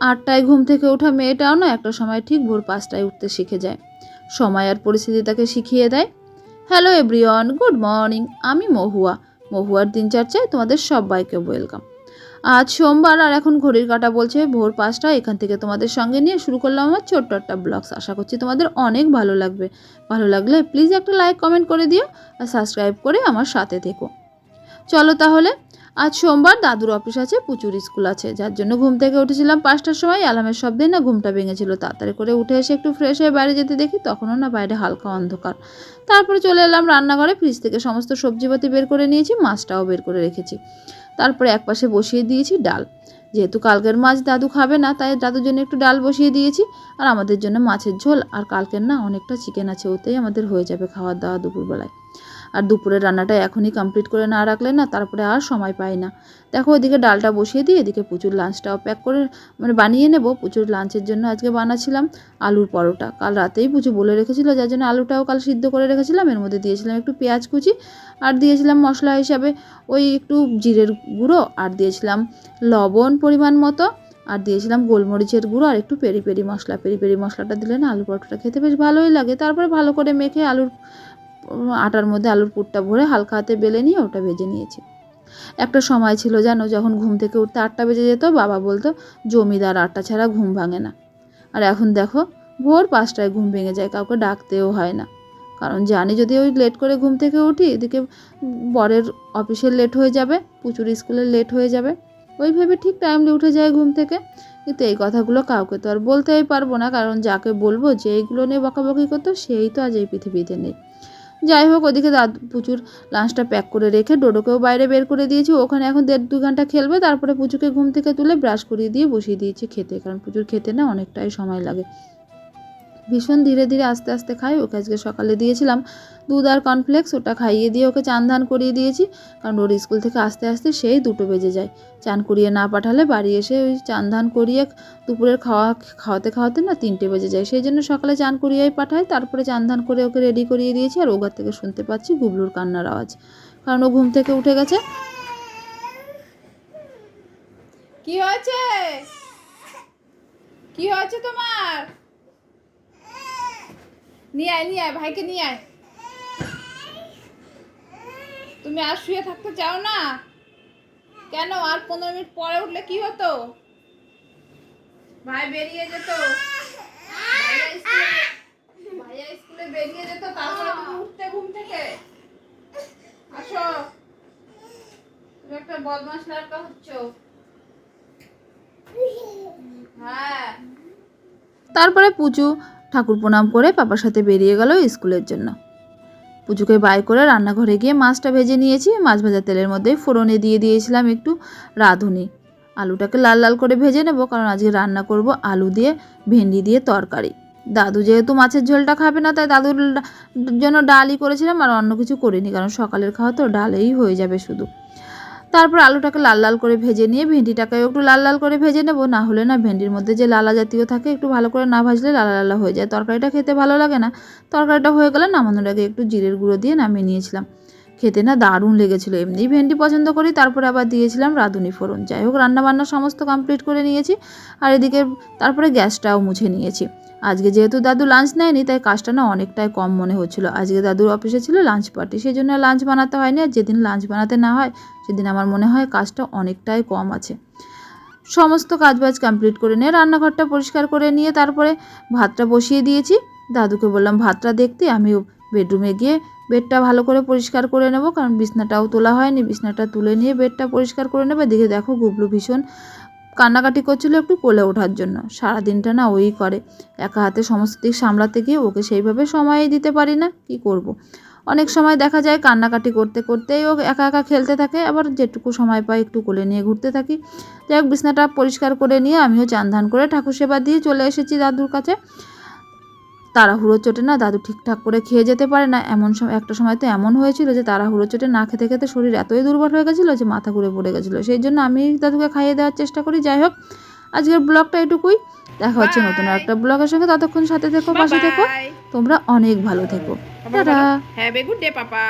আটটায় ঘুম থেকে ওঠা মেয়েটাও না একটা সময় ঠিক ভোর পাঁচটায় উঠতে শিখে যায়। সময় আর পরিস্থিতি তাকে শিখিয়ে দেয়। হ্যালো এভরিওয়ান, গুড মর্নিং, আমি মহুয়া। মহুয়ার দিন চর্চায় তোমাদের সবাইকে ওয়েলকাম। আজ সোমবার আর এখন ঘড়ির কাটা বলছে, ভোর পাঁচটা এখান থেকে তোমাদের সঙ্গে নিয়ে শুরু করলাম আমার ছোট্ট একটা ব্লগস। আশা করছি তোমাদের অনেক ভালো লাগবে। ভালো লাগলে প্লিজ একটা লাইক কমেন্ট করে দিও আর সাবস্ক্রাইব করে আমার সাথে থেকো। চলো তাহলে আজ সোমবার দাদুর অফিস আছে, প্রচুর স্কুল আছে। যার জন্য ঘুম থেকে উঠেছিলাম পাঁচটার সময়, অ্যালার্মের শব্দে না ঘুমটা ভেঙেছিল। তাড়াতাড়ি করে উঠে এসে একটু ফ্রেশ হয়ে বাইরে যেতে দেখি, তখনও না বাইরে হালকা অন্ধকার। তারপরে চলে এলাম রান্নাঘরে ফ্রিজ থেকে সমস্ত সবজিপাতি বের করে নিয়েছি, মাছটাও বের করে রেখেছি। তারপরে একপাশে বসিয়ে দিয়েছি ডাল। যেহেতু কালকের মাছ দাদু খাবে না, তাই দাদুর জন্য একটু ডাল বসিয়ে দিয়েছি। আর আমাদের জন্য মাছের ঝোল, আর কালকের না অনেকটা চিকেন আছে, ওতেই আমাদের হয়ে যাবে খাওয়ার দাওয়া দুপুরবেলায়। আর দুপুরের রান্নাটা এখনই কমপ্লিট করে না রাখলে না তারপরে আর সময় পাই না। দেখো ওদিকে ডালটা বসিয়ে দিয়ে এদিকে প্রচুর লাঞ্চটাও প্যাক করে মানে বানিয়ে নেব। প্রচুর লাঞ্চের জন্য আজকে বানাচ্ছিলাম আলুর পরোটা। কাল রাতেই পুজো বলে রেখেছিল, যার জন্য আলুটাও কাল সিদ্ধ করে রেখেছিলাম। এর মধ্যে দিয়েছিলাম একটু পেঁয়াজ কুচি আর দিয়েছিলাম মশলা হিসাবে ওই একটু জিরের গুঁড়ো আর দিয়েছিলাম লবণ পরিমাণ মতো আর দিয়েছিলাম গোলমরিচের গুঁড়ো আর একটু পেরি পেরি মশলা। পেরি পেরি মশলাটা দিলে না আলু পরোটাটা খেতে বেশ ভালোই লাগে। তারপরে ভালো করে মেখে আলুর আটার মধ্যে আলুর পুরটা ভরে হালকা হাতে বেলে নিয়ে ওটা ভেজে নিয়েছি। একটা সময় ছিল জানো, যখন ঘুম থেকে উঠতে আটটা বেজে যেত, বাবা বলতো, জমিদার আটটা ছাড়া ঘুম ভাঙে না। আর এখন দেখো, ভোর পাঁচটায় ঘুম ভেঙে যায়, কাউকে ডাকতেও হয় না। কারণ জানি যদি ওই লেট করে ঘুম থেকে উঠি, এদিকে বরের অফিসের লেট হয়ে যাবে প্রচুর স্কুলে লেট হয়ে যাবে। ওই ভেবে ঠিক টাইমলি উঠে যায় ঘুম থেকে। কিন্তু এই কথাগুলো কাউকে তো আর বলতেই পারব না, কারণ যাকে বলব যে এইগুলো নিয়ে বকাবকি করতো, সেই তো আজ এই পৃথিবীতে নেই। যাই হোক ওদিকে দাদু পুচুর লাঞ্চটা প্যাক করে রেখে ডোডোকেও বাইরে বের করে দিয়েছি। ওখানে এখন দেড় দু ঘণ্টা খেলবে, তারপরে পুচুকে ঘুম থেকে তুলে ব্রাশ করিয়ে দিয়ে বসিয়ে দিয়েছি খেতে, কারণ পুচুর খেতে না অনেকটাই সময় লাগে। ভীষণ ধীরে ধীরে আস্তে আস্তে খাই। ওকে আজকে সকালে দিয়েছিলাম দুধ আর কর্নফ্লেক্স ওটা খাইয়ে দিয়ে ওকে চান ধান করিয়ে দিয়েছি। কারণ ওর স্কুল থেকে আস্তে আস্তে সেই দুটো বেজে যায়। চান করিয়ে না পাঠালে বাড়ি এসে ওই চান ধান করিয়ে দুপুরের খাওয়া, খাওয়াতে খাওয়াতে না তিনটে বেজে যায়। সেই জন্য সকালে চান করিয়েই পাঠাই তারপরে চান ধান করে ওকে রেডি করিয়ে দিয়েছি আর ওগার থেকে শুনতে পাচ্ছি গুবলুর কান্নার আওয়াজ। কারণ ও ঘুম থেকে উঠে গেছে। কি হয়েছে? কি হয়েছে তোমার? নিয়ে আয় নিয়ে আয়, ভাইকে নিয়ে আয়। তুমি আর শুয়ে থাকতে চাও না? কেন? আর পনেরো মিনিট পরে উঠলে কি হতো? ভাই বেরিয়ে যেত। বেরিয়ে যেত, তারপরে তুমি ঘুম থেকে? আসো। তুমি একটা হ্যাঁ। তারপরে পুচু ঠাকুর প্রণাম করে পাপার সাথে বেরিয়ে গেল স্কুলের জন্য। পুজোকে বাই করে রান্নাঘরে গিয়ে মাছটা ভেজে নিয়েছি। মাছ ভাজা তেলের মধ্যে ফোড়নে দিয়ে দিয়েছিলাম একটু রাঁধুনি। আলুটাকে লাল লাল করে ভেজে নেব, কারণ আজকে রান্না করব আলু দিয়ে ভেন্ডি দিয়ে তরকারি। দাদু যেহেতু মাছের ঝোলটা খাবে না, তাই দাদুর জন্য ডালই করেছিলাম, আর অন্য কিছু করিনি, কারণ সকালের খাওয়া তো ডালেই হয়ে যাবে শুধু। তারপর আলুটাকে লাল লাল করে ভেজে নিয়ে ভেন্ডিটাকে একটু লাল লাল করে ভেজে নেব। না হলে না ভেন্ডির মধ্যে যে লালা জাতীয় থাকে, একটু ভালো করে না ভাজলে লালা লালা হয়ে যায়। তরকারিটা খেতে ভালো লাগে না। তরকারিটা হয়ে গেলে নামানোর আগে একটু জিরের গুঁড়ো দিয়ে নামিয়ে নিয়েছিলাম। খেতে না দারুণ লেগেছিল। এমনি ভেন্ডি পছন্দ করি, তারপরে আবার দিয়েছিলাম রাঁধুনি ফোড়ন। যাই হোক, রান্নাবান্না সমস্ত কমপ্লিট করে নিয়েছি। আর এদিকে তারপরে গ্যাসটাও মুছে নিয়েছি। আজকে যেহেতু দাদু লাঞ্চ নেয়নি, তাই কাজটা না অনেকটাই কম মনে হচ্ছিল। আজকে দাদুর অফিসে ছিল লাঞ্চ পার্টি সেই জন্য লাঞ্চ বানাতে হয়নি। আর যেদিন লাঞ্চ বানাতে না হয়, সেদিন আমার মনে হয় কাজটা অনেকটাই কম আছে। সমস্ত কাজবাজ কমপ্লিট করে নিয়ে, রান্নাঘরটা পরিষ্কার করে নিয়ে, তারপরে ভাতটা বসিয়ে দিয়েছি। দাদুকে বললাম, ভাতটা দেখতে, আমি বেডরুমে গিয়ে বেডটা ভালো করে পরিষ্কার করে নেব, কারণ বিছনাটাও তোলা হয়নি। বিছনাটা তুলে নিয়ে বেডটা পরিষ্কার করে নেবে। দেখে দেখো, গুবলু ভীষণ কান্নাকাটি করছিল একটু কোলে ওঠার জন্য। সারাদিনটা না ওই করে। একা হাতে সমস্ত দিক সামলাতে গিয়ে ওকে সেইভাবে সময়ই দিতে পারি না, কি করব। অনেক সময় দেখা যায় কান্নাকাটি করতে করতেই ও একা একা খেলতে থাকে, আবার যেটুকু সময় পাই একটু কোলে নিয়ে ঘুরতে থাকি। যাই হোক, বিছনাটা পরিষ্কার করে নিয়ে আমিও চান ধান করে ঠাকুর সেবা দিয়ে চলে এসেছি দাদুর কাছে। তাড়াহুড়ো চোটে না দাদু ঠিকঠাক করে খেয়ে যেতে পারে না। এমন সময় একটা সময় তো এমন হয়েছিল যে তাড়াহুড়ো চোটে না খেতে খেতে শরীর এতই দুর্বল হয়ে গেছিল যে মাথা ঘুরে পড়ে গেছিল। সেই জন্য আমি দাদুকে খাইয়ে দেওয়ার চেষ্টা করি। যাই হোক আজকের ব্লগটা এটুকুই। দেখা হচ্ছে নতুন একটা ব্লগের সঙ্গে। ততক্ষণ সাথে থেকো পাশে থেকো। তোমরা অনেক ভালো থেকো। Tata have a good day papa